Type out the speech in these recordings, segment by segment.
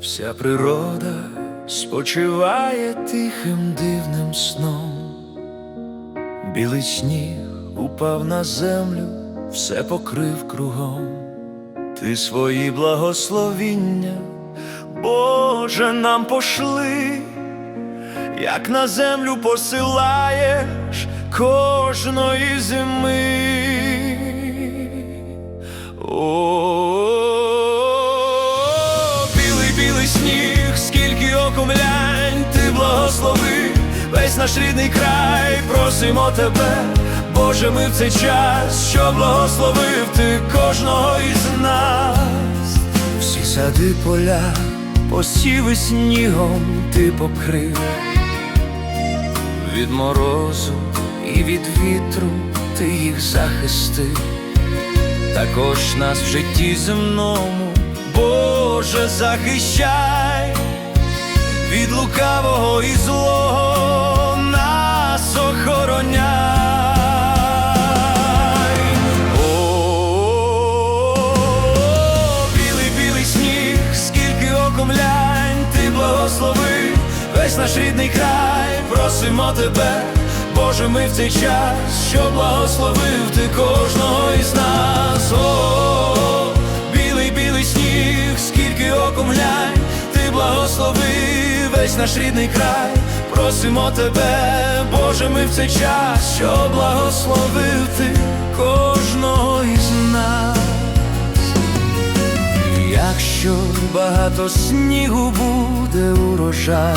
Вся природа спочиває тихим дивним сном. Білий сніг упав на землю, все покрив кругом. Ти свої благословіння, Боже, нам пошли, як на землю посилаєш кожної зими. Білий, сніг, скільки оком глянь, ти благослови весь наш рідний край, просимо тебе, Боже, ми в цей час, що благословив ти кожного із нас, всі сади поля, посіви снігом ти покрив, від морозу і від вітру ти їх захистив. Також нас в житті земному, Боже, захищай від лукавого і злого нас охороняй. Білий, білий сніг, скільки оком лянь, ти благослови весь наш рідний край, просимо тебе. Боже, ми в цей час, що благословив ти кожного благослови весь наш рідний край, просимо тебе, Боже, ми в цей час, що благословив ти кожного із нас. Якщо багато снігу буде урожай,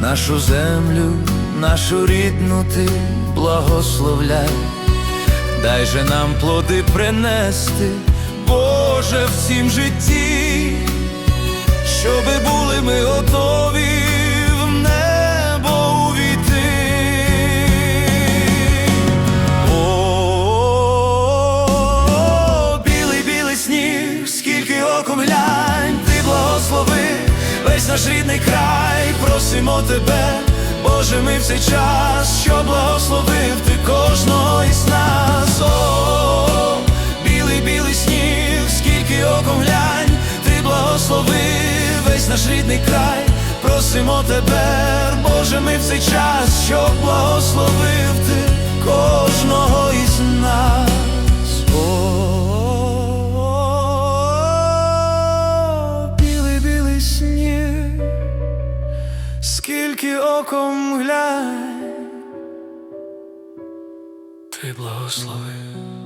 нашу землю, нашу рідну ти благословляй, дай же нам плоди принести, Боже, в цім житті, наш рідний край, просимо тебе, Боже, ми в цей час, що благословив ти кожного із нас. О, білий, білий сніг, скільки оком глянь, ти благослови весь наш рідний край, просимо тебе, Боже, ми в цей час, що благословив скільки оком глянь, ти благословив.